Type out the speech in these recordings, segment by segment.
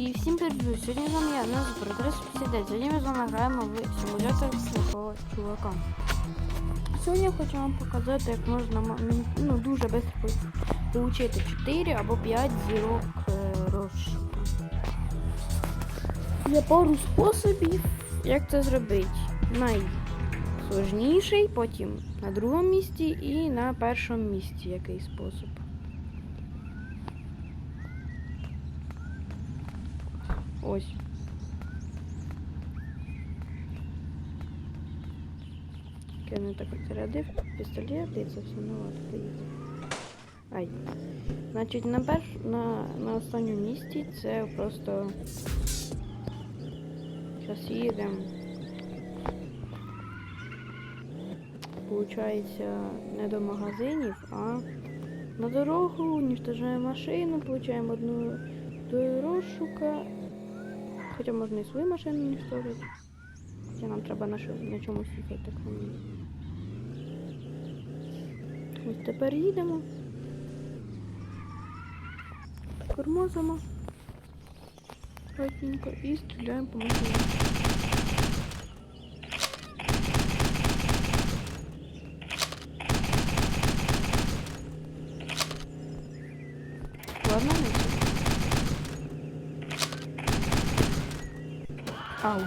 І всім привіт! Сьогодні з вами я, нас про 359. Сьогодні ми з вами граємо в симулятор сліпого чувака. Сьогодні я хочу вам показати, як можна ну, дуже швидко отримати 4 або 5 зірок розшуку. Є пару способів, як це зробити. Найсложніший, потім на другому місці і на першому місці який спосіб. Ось. Не так зарядив пістолет і це все ну поїхав. Ай. Значить, на перш на, на останньому місці це просто зараз їдемо. Получається не до магазинів, а на дорогу, уничтожаємо машину, получаємо одну до розшука. Хоча можна і свою машину уничтожити. Хоча нам треба на, що, на чомусь їхати так само. Ось тепер їдемо. Тормозимо. Ратненько і стріляємо по машині. Ладно, не Ауч.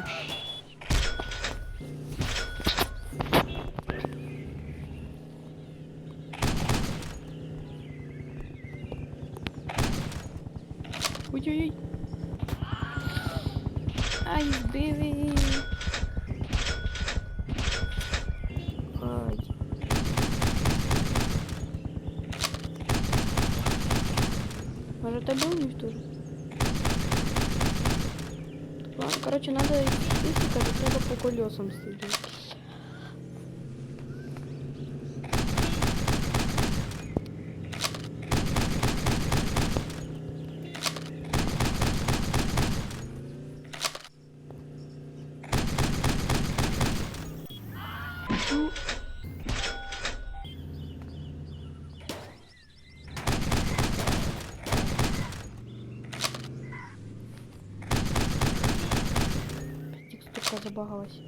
Ой-ой-ой. Ай, збили. Ай. Може тебе уничтожить? Ладно, короче, надо если как треба по колесам стрелять. Ну, Текстурка забагалась.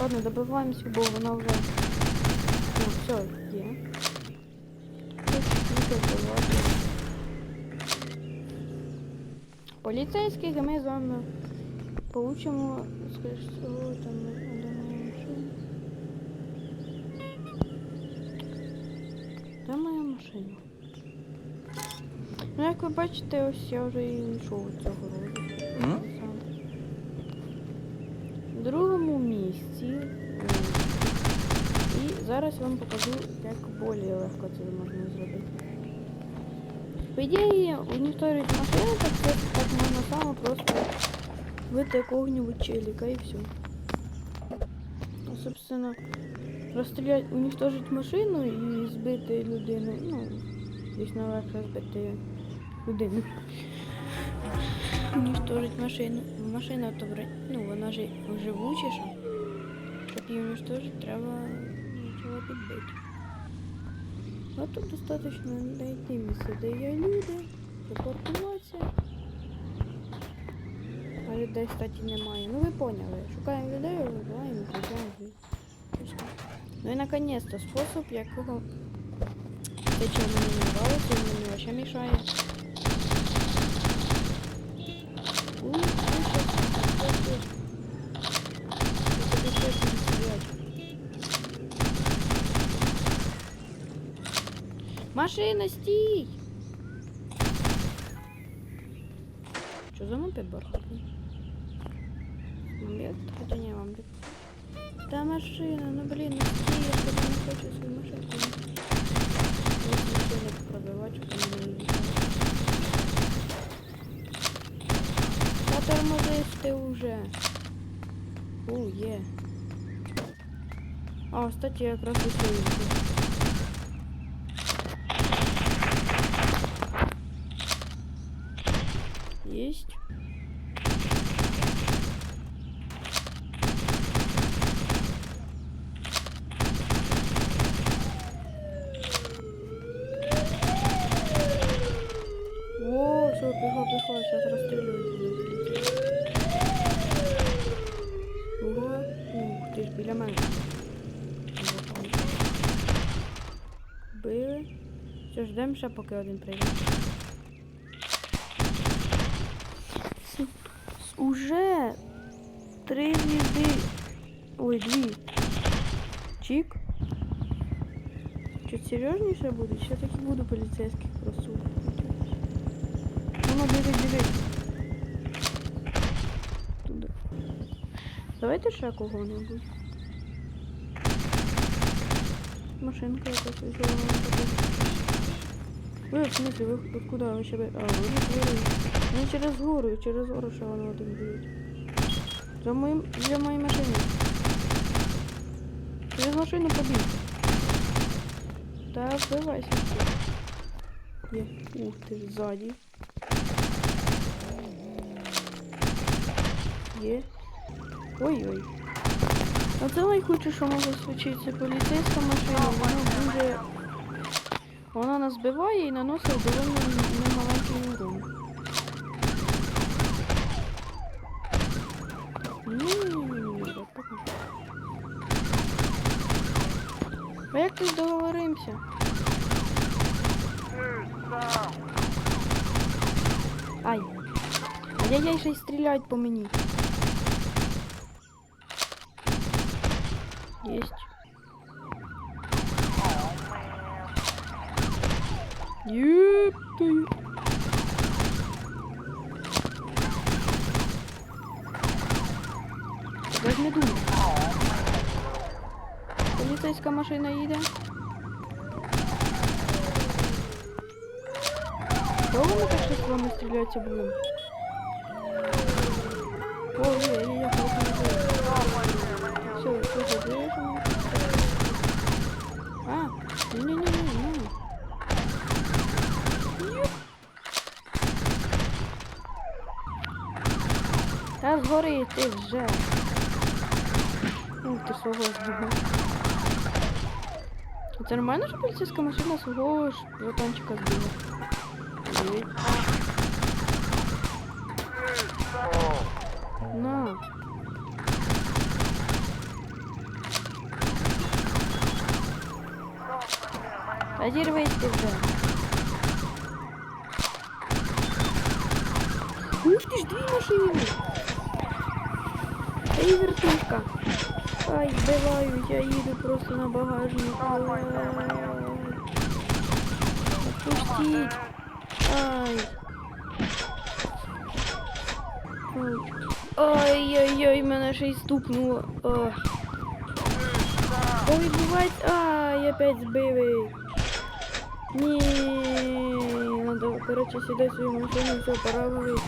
Ладно, добиваемся, бо вона вже. Ну, все, добивати. Поліцейських і ми з вами получимо, там, я моя машина? Ну, як ви бачите, ось я вже і йшов цього роду. М? В другому місці. І зараз вам покажу, як більш легко це можна зробити. По ідеї, уничтожить машину, так це так можна само просто вбити якого-нибудь челіка і все. Ну, собственно, розстріляти, уничтожить машину і збити людину, ну, десь наверх розбити людину. Уничтожить машину. Машина то ну, вона ж живучіша. Щоб її уничтожити, треба нічого підбити. А тут достатньо знайти місце, де є люди, запаркуватися. А людей, кстати, немає. Ну ви поняли. Шукаємо людей, вибираємо, включаємо звідси. Ну і наконец-то спосіб, якого те, чого мені не нравиться, він мені вообще мішає. Машина, стій! Що за мопед бархатний? Мопед? Хотя не мопед. Та машина, ну блин, ну стій, я тебе не хочу свою машинку. Ось машину пробивати, щоб вона не їздила. Та тормозиш ти уже. У, є. А, кстати, я якраз усилюю. Есть. Все, пішло, пішло, зараз розстрілюють. Ого, ух ж біля мене. Били. Все, ждемо ще поки один прийде. Уже три звізди. Ой, дві. Чик. Чуть серйозніше буде? Ще таки буду поліцейських просувати. Воно біжить, біжить. Туди. Давайте ще кого-небудь. Машинка якась взяла. Ви, в смысле, ви откуда ви? А, ви ви. Ну через гору, через гору ще воно один б'ють. За моїм, за моєю машиною. Через машину побіг. Та вбивайся. Є. Ух ти, ззаді. Є. Ой-ой. Оце найхудше, що може случитися. Поліцейська машина, вона дуже... Вона нас збиває і наносить доволі немаленький урон. А як тут договоримося? Ай. Ай-яй-яй, ще й стріляють по мені. Есть. Ептаю. Даже не думаю. Поліцейська машина їде. Чого ми так ще з вами стрілятися будемо? О, є, є, є, Все, все, забежимо. А, не-не-не-не. Та згори ти вже. Ух ти свого збігав. Це нормально, що поліцейська машина свого ж братанчика збила? Ой. На. Ти вже. Ух ти ж дві машини. Ей, вертушка. Ай, збиваю, я їду просто на багажнику. Ай. Отпустіть. Ай. Ай-яй-яй, мене ще й стукнуло. Ах. Що? Ай, опять збили. Ні, надо, короче, сідай свою машину, все, пора сюди.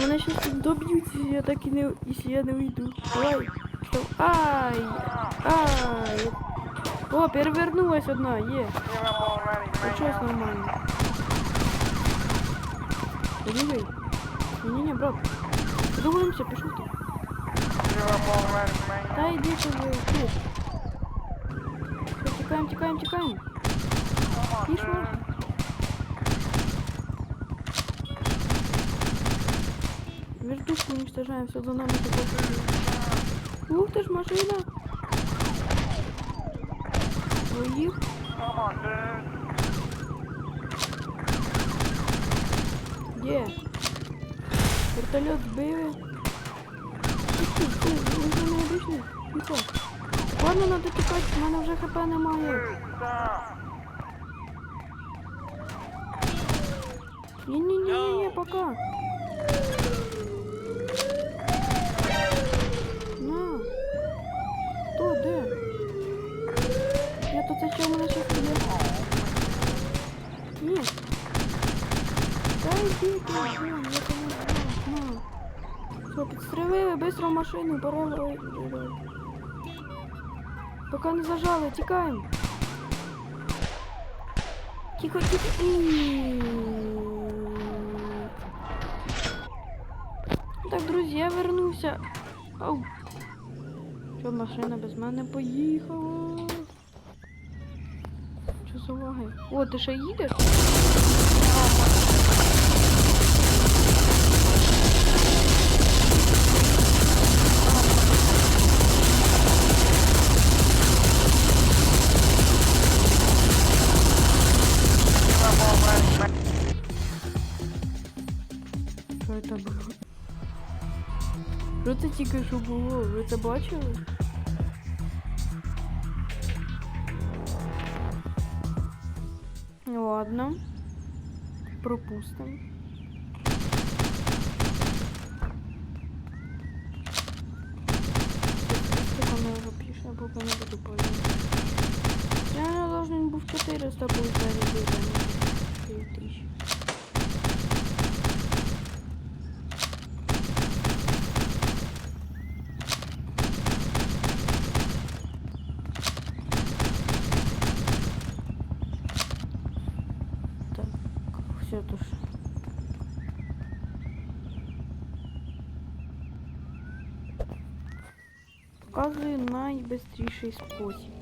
Мене щас тут доб'ють, якщо я так і не, якщо я не уйду. Давай. Стоп. Ай, ай. О, перевернулась одна, є. Почалось нормально. Двигай. Не-не-не, брат. Договоримся, пішов ти. Та йди ти вже тут. Все, тікаємо, тікаємо, тікаємо. Пішла. Уничтожаем, нами такое. Ух ты ж, машина. Своих. Где? Вертолет сбили. Вже не обичний. Тихо. Ладно, надо тікати, в мене вже хп немає. Не-не-не-не, пока. Я тут зачем мене щас є? Ні. Та йди ти, я тебе не знаю. На. Все, підстрелили, быстро в машину, ой. Пока не зажали, тікаємо. Тихо, тихо. М. Так, друзі, я. Що машина без мене поїхала? За лаги? О, ти ще їдеш? Що це тільки що було? Ви це бачили? Ладно. Пропустим. Я пока не буду пользоваться. Я должен был в 400 получать где-то, а не 3000. Так, все туш. Показую найбистріший спосіб.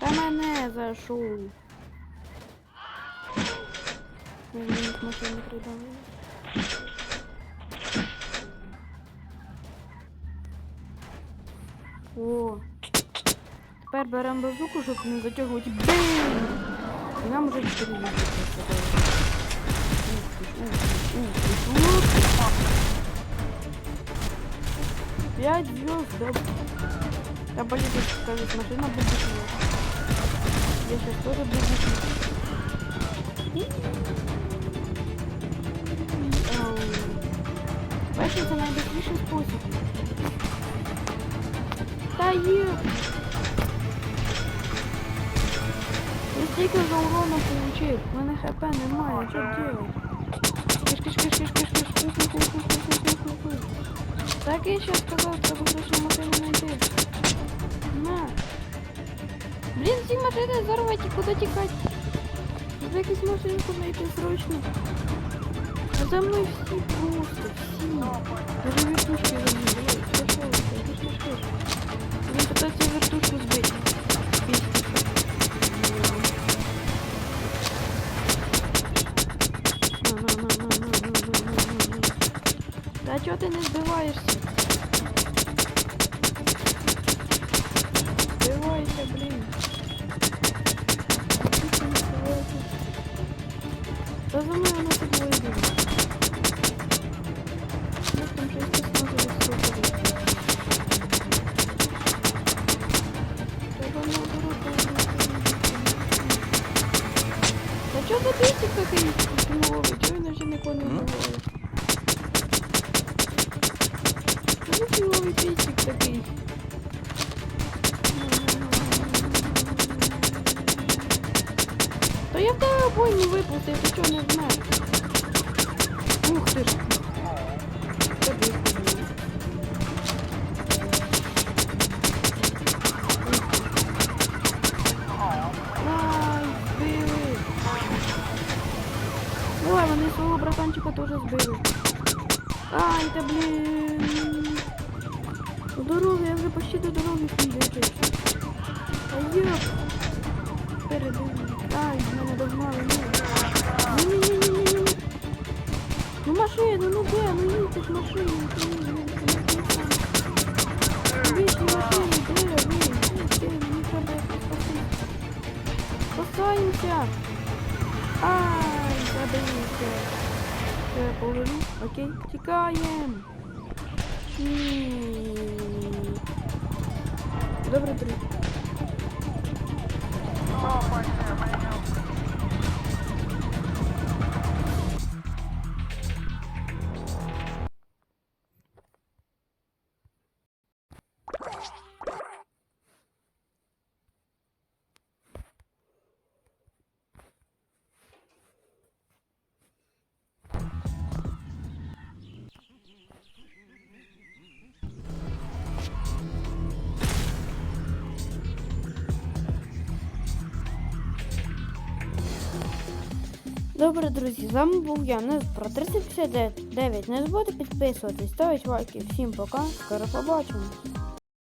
Та мене зайшов. Машину придали. О. Тепер беремо базуку, щоб не затягувати. Бим! І нам вже 4 літри. П'ять звезд, да. Та болит, скажет, машина будет Я сейчас тоже буду Перший це найбільший спосіб. Та є. Я стільки за урона получает. У мене хп нормально, что делать? Так я сейчас ще сказав, що будеш мотиву знайти. На. Блін, ці машини зарвати, куди тікати? Треба якісь машинку знайти срочно за мной все просто, все. Даже вертушки за мной делают. Пошел, это смешно. Они пытаются вертушку сбить. Да чё ты не сбиваешься? Чого за бісик такий фіговий? Чого він вже нікого не? Що за фіговий бісик такий? Та я в тебе обой не випустив, ти чого не знаєш? Ух ти ж. Ой, вони свого братанчика теж збили. Ай, та блін. До дороги, я вже почти до дороги підійшов. А я передумав. Ай, мене догнали. Ні, ні, ні, ні, ні, ні. Ну машину, ну де, ну їдьте ж машину. Вічні машини, де ви? Де, мені треба якось спасти. Спасаємося. Ай, забийте. Все, поверну. Окей, тікаємо. Добре, три. Добре, друзі, з вами був я, не про 359. Не забудьте підписуватись, ставити лайки. Всім пока, скоро побачимось.